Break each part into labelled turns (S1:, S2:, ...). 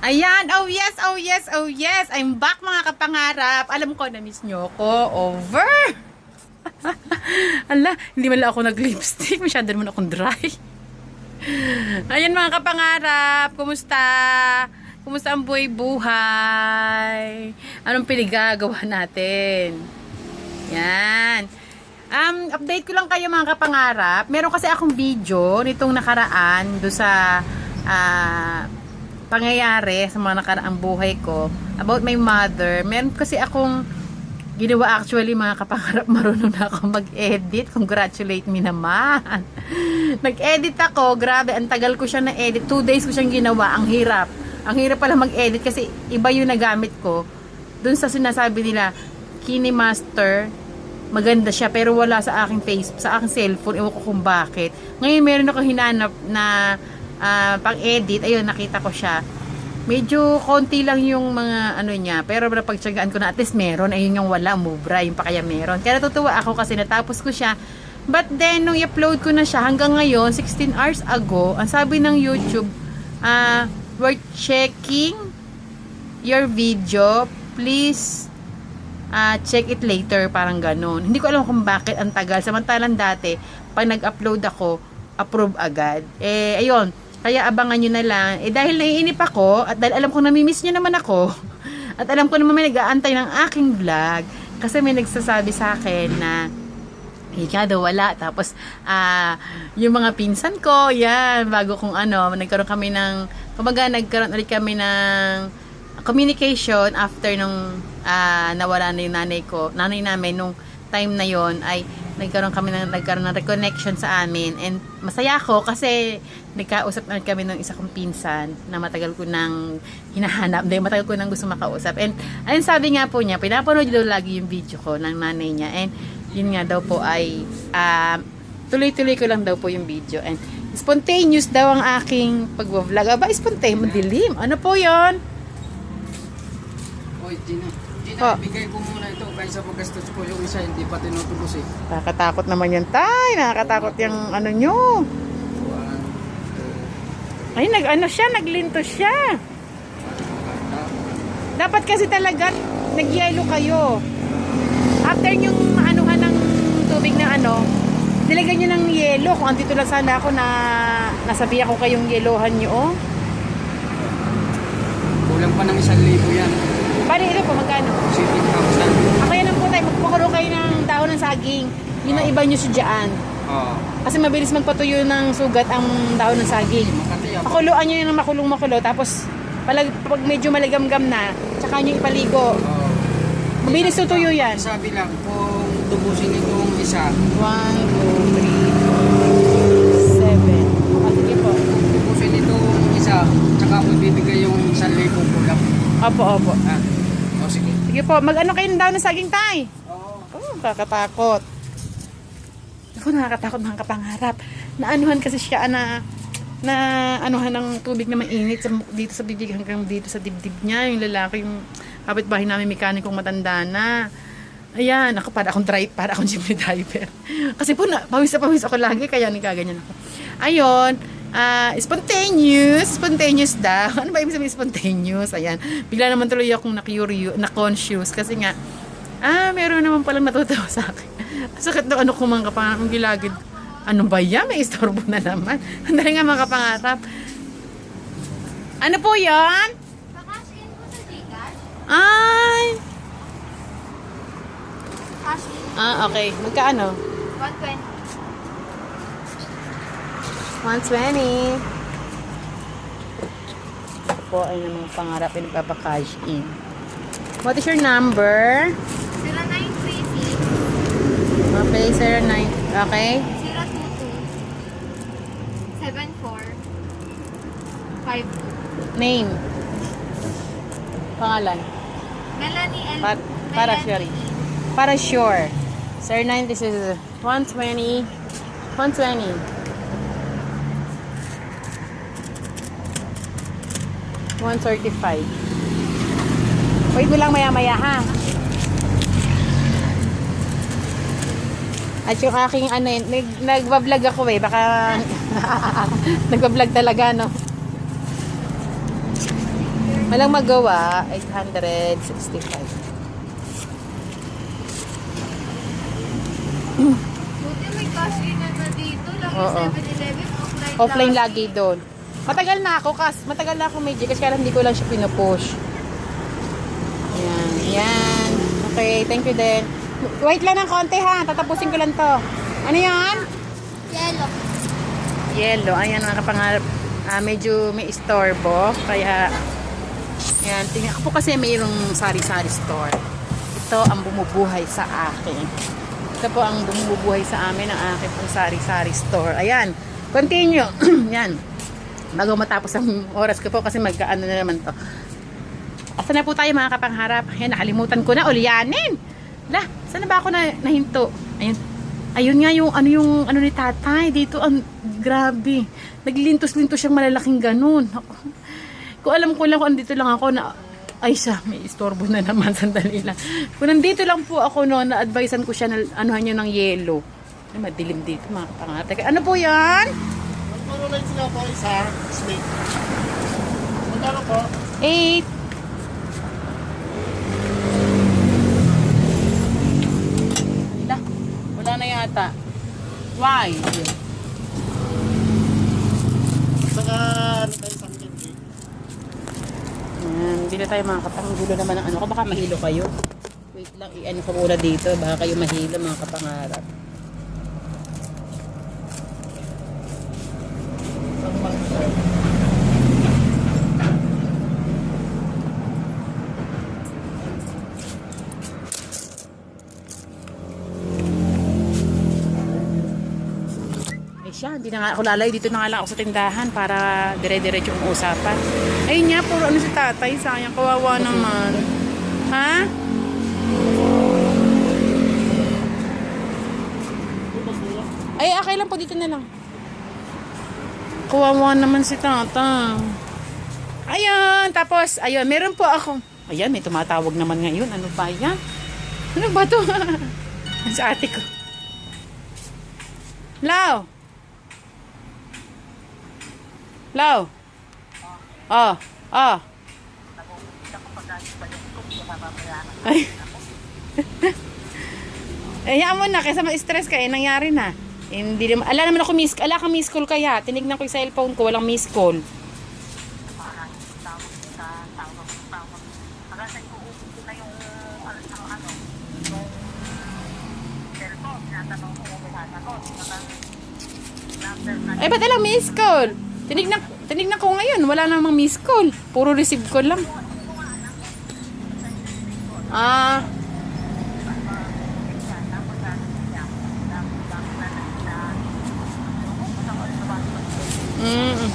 S1: Ayan, oh yes, oh yes, oh yes. I'm back mga kapangarap. Alam ko, na-miss nyo ko. Over! Ala, hindi man lang ako nag-lipstick. Masyado naman akong dry. Ayan mga kapangarap, kumusta? Kumusta ang buhay-buhay? Anong pinagagawa natin? Yan. Um, update ko lang kayo mga kapangarap. Meron kasi akong video nitong nakaraan do sa ah, pangyayari sa mga nakaraang buhay ko about my mother. Meron kasi akong ginawa actually mga kapangarap marunong na ako mag-edit. Congratulate me naman. Nag-edit ako. Grabe, ang tagal ko siya na-edit. Two days ko siyang ginawa. Ang hirap. Ang hirap pala mag-edit kasi iba yung nagamit ko. Doon sa sinasabi nila, KineMaster, maganda siya pero wala sa aking face, sa aking cellphone. Ewan ko kung bakit. Ngayon meron ako hinanap na ah, pang-edit. Ayun, nakita ko siya. Medyo konti lang yung mga ano niya. Pero napagtsagaan ko na at least meron. Ayun yung wala, mubra. Yung pa kaya meron. Kaya natutuwa ako kasi natapos ko siya. But then, nung i-upload ko na siya hanggang ngayon, 16 hours ago, ang sabi ng YouTube, ah, we're checking your video. Please ah, check it later, parang ganun. Hindi ko alam kung bakit ang tagal. Samantalang dati, pag nag-upload ako, approve agad. Eh, ayun. Kaya abangan nyo na lang. Eh, dahil naiinip ako, at dahil alam ko namimiss nyo naman ako, at alam ko naman may nag-aantay ng aking vlog, kasi may nagsasabi sa akin na, Ika daw wala. Tapos, ah, yung mga pinsan ko, yan, bago kung ano, nagkaroon kami ng, kumbaga, nagkaroon ulit kami ng communication after nung ah, nawala na yung nanay ko, nanay namin nung time na yon ay nagkaroon kami ng nagkaroon ng reconnection sa amin. And masaya ako kasi nagkausap na kami ng isa kong pinsan na matagal ko nang hinahanap. Dahil matagal ko nang gusto makausap. And ayun sabi nga po niya pinapanood daw lagi yung video ko ng nanay niya. And yun nga daw po ay ah, tuloy-tuloy ko lang daw po yung video. And spontaneous daw ang aking pagbablog aba spontaneous madilim. Ano po yon
S2: Oy, Gina.
S1: Oh.
S2: bigay ko muna ito kaysa paggastos ko yung isa, hindi pa tinutubos eh.
S1: Nakakatakot naman yan, tay. Nakakatakot yung ano nyo. Ay, nag ano siya, naglinto siya. Dapat kasi talaga, nag-yellow kayo. After yung maanuhan ng tubig na ano, nilagyan nyo ng yelo. Kung andito lang sana ako na nasabihan ko kayong yelohan nyo, oh.
S2: Kulang pa ng isang libo yan.
S1: Paano ilo po, magkano?
S2: Shipping thousand.
S1: Ako yan ang po tayo, magpakuro kayo ng dahon ng saging. Yun ang iba nyo sudyaan.
S2: Oo.
S1: Kasi mabilis magpatuyo ng sugat ang dahon ng saging.
S2: Makati ako.
S1: Pakuluan nyo yun ng makulong-makulo. Tapos, palag, pag medyo maligamgam na, tsaka nyo ipaligo.
S2: Oo.
S1: Mabilis tutuyo yan.
S2: Sabi lang, kung tubusin itong isa,
S1: 1, 2, 3, 7. Ah, sige po.
S2: tubusin itong isa, tsaka ako ibibigay yung isang libo kulang.
S1: Opo, opo.
S2: Ha? Sige.
S1: Po, mag-ano kayo ng daw ng saging tay?
S2: Oo.
S1: Oh, kakatakot. Ako nakakatakot mga kapangarap. Naanuhan kasi siya na na anuhan ng tubig na mainit sa, dito sa bibig hanggang dito sa dibdib niya. Yung lalaki, yung kapitbahay namin mekanikong matanda na. Ayan, ako para akong dry, para akong Jimmy driver. Kasi po, na, pawis na pawis ako lagi, kaya nagkaganyan ako. Ayun, ah spontaneous, spontaneous daw. Ano ba ibig sabihin spontaneous? Ayan, bigla naman tuloy akong na-curious, na-conscious kasi nga, ah, meron naman palang natutuwa sa akin. Sakit ng ano mga kapangarap, ang gilagid. Ano ba yan? May istorbo na naman. Ang dali nga mga kapangarap. Ano po yan?
S3: Pakash in po sa Gcash.
S1: Ay!
S3: Cash in.
S1: Ah, okay. Magkaano?
S3: 120.
S1: 120. Po ay namang pangarap ay nagpapakash in. What is your number?
S3: 0936
S1: Okay, sir. Nine. Okay.
S3: 022 74 52
S1: Name. Pangalan.
S3: Melanie and
S1: Pat- para sure. Para sure. Sir 9, this is 120. 120. One thirty-five. Wait mo lang maya-maya ha. At yung aking ano yun, nag, nagbablog ako eh, baka nagbablog talaga no. Walang magawa, 865.
S3: Buti may cash in na dito. Lagi
S1: Oo.
S3: 7-Eleven, offline,
S1: Offline lagi doon. Matagal na ako, kas. Matagal na ako may Gcash, kaya hindi ko lang siya pinupush. Ayan, ayan. Okay, thank you din. Wait lang ng konti ha, tatapusin ko lang to. Ano yan?
S3: Yellow.
S1: Yellow, ayan mga kapangarap. Ah, medyo may istorbo, kaya Ayan, tingnan ko po kasi mayroong sari-sari store. Ito ang bumubuhay sa akin. Ito po ang bumubuhay sa amin ang aking pong sari-sari store. Ayan, continue. Yan. Bago matapos ang oras ko po kasi magkaano na naman to. Asa na po tayo mga kapangharap? Ayan, nakalimutan ko na. Ulyanin! Lah, saan na ba ako na nahinto? Ayun. Ayun nga yung ano yung ano ni tatay dito ang grabe. Naglintos-lintos siyang malalaking ganun. Kung alam ko lang kung andito lang ako na ay siya, may istorbo na naman, sandali lang. Kung nandito lang po ako no, na-advisean ko siya na anuhan niyo ng yelo. Ay, madilim dito mga kapangate. Ano po yan?
S4: Magkano lang sila po isa, steak. Magkano po?
S1: Eight. Wala. Wala na yata. Why?
S4: Saka ano tayo isang hindi.
S1: Ayan, hindi na tayo makakapanggulo naman ng ano ko. Baka mahilo kayo. Wait lang, i-ano ko muna dito. Baka kayo mahilo mga kapangarap. Siya, hindi na nga ako lalayo. Dito na nga lang ako sa tindahan para dire-diretso yung usapan. Ayun nga, puro ano si tatay. Sayang, kawawa naman. Ha? Ay, okay lang po. Dito na lang. Kawawa naman si tata. Ayun, tapos, ayun, meron po ako. Ayan, may tumatawag naman ngayon. Ano ba yan? Ano ba to? sa ate ko. Lao! Lao! Oh, oh. Ay. Eh, hayaan mo na, kaysa ma-stress ka, eh, nangyari na. Eh, Hindi naman, ala naman ako miss, ala ka miss call kaya. Tinignan ko yung cellphone ko, walang miss call. Ay, ba't alang miss call? Tinignan, tinignan ko ngayon, wala namang miss call. Puro receive call lang. Ah. Mm.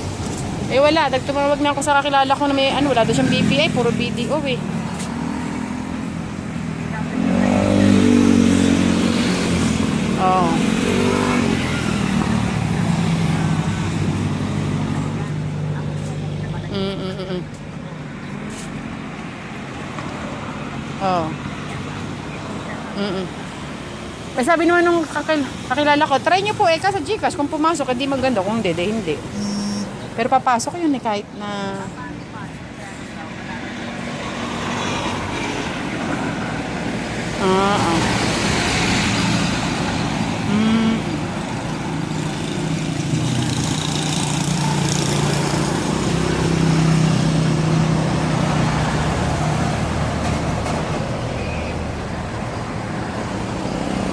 S1: Eh wala, nagtumawag na ako sa kakilala ko na may ano, wala daw siyang BPI, puro BDO eh. Oh. Mm, mm, mm, mm. Oh. Mm, mm. Eh, sabi naman nung kakil- kakilala ko, try nyo po eh, sa Gcash, kung pumasok, hindi maganda, kung hindi, di hindi. Pero papasok yun eh, kahit na... Ah, ah. Mm.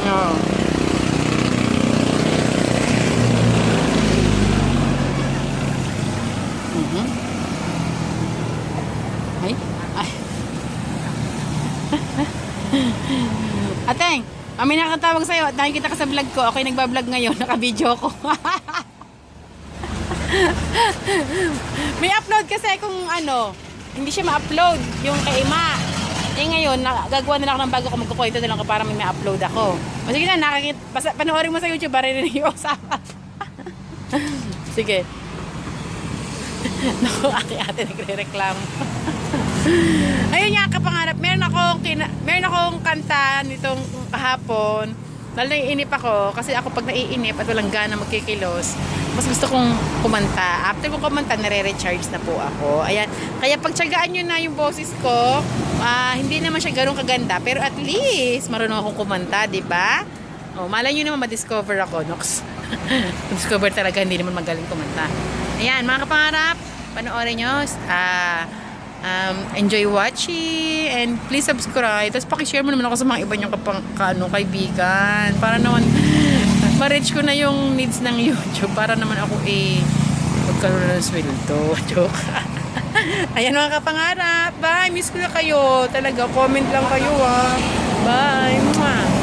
S1: Oo. Mhm. Ay, ay. Ateng, kami nakatawag sa'yo at nakikita ka sa vlog ko. Okay, nagbablog ngayon. Naka-video ko. May upload kasi kung ano, hindi siya ma-upload yung kay Ima. Eh ngayon, gagawa na lang ng bago ko magkukwento na lang ako para may ma-upload ako. O sige na, nakakit, basta panoorin mo sa YouTube, maririnig yung usapan. sige. Naku, aki ate nagre-reklamo. Ayun nga kapangarap, meron akong kina, meron akong kanta nitong kahapon Lalo naiinip ako kasi ako pag naiinip at walang gana magkikilos, mas gusto kong kumanta. After kong kumanta, nare-recharge na po ako. Ayan. Kaya pagtsagaan nyo na yung boses ko, ah, hindi naman siya ganun kaganda, pero at least marunong akong kumanta, di ba? Oh, malay nyo naman ma-discover ako, Nox. discover talaga, hindi naman magaling kumanta. Ayan, mga kapangarap, panoorin nyo. Ah, um, enjoy watching and please subscribe. Tapos pakishare mo naman ako sa mga iba niyong kapang, ka, ano, kaibigan. Para naman ma-reach ko na yung needs ng YouTube. Para naman ako eh magkaroon ng sweldo. Joke. Ayan mga kapangarap. Bye. Miss ko na kayo. Talaga. Comment lang kayo ah. Bye. Mwah.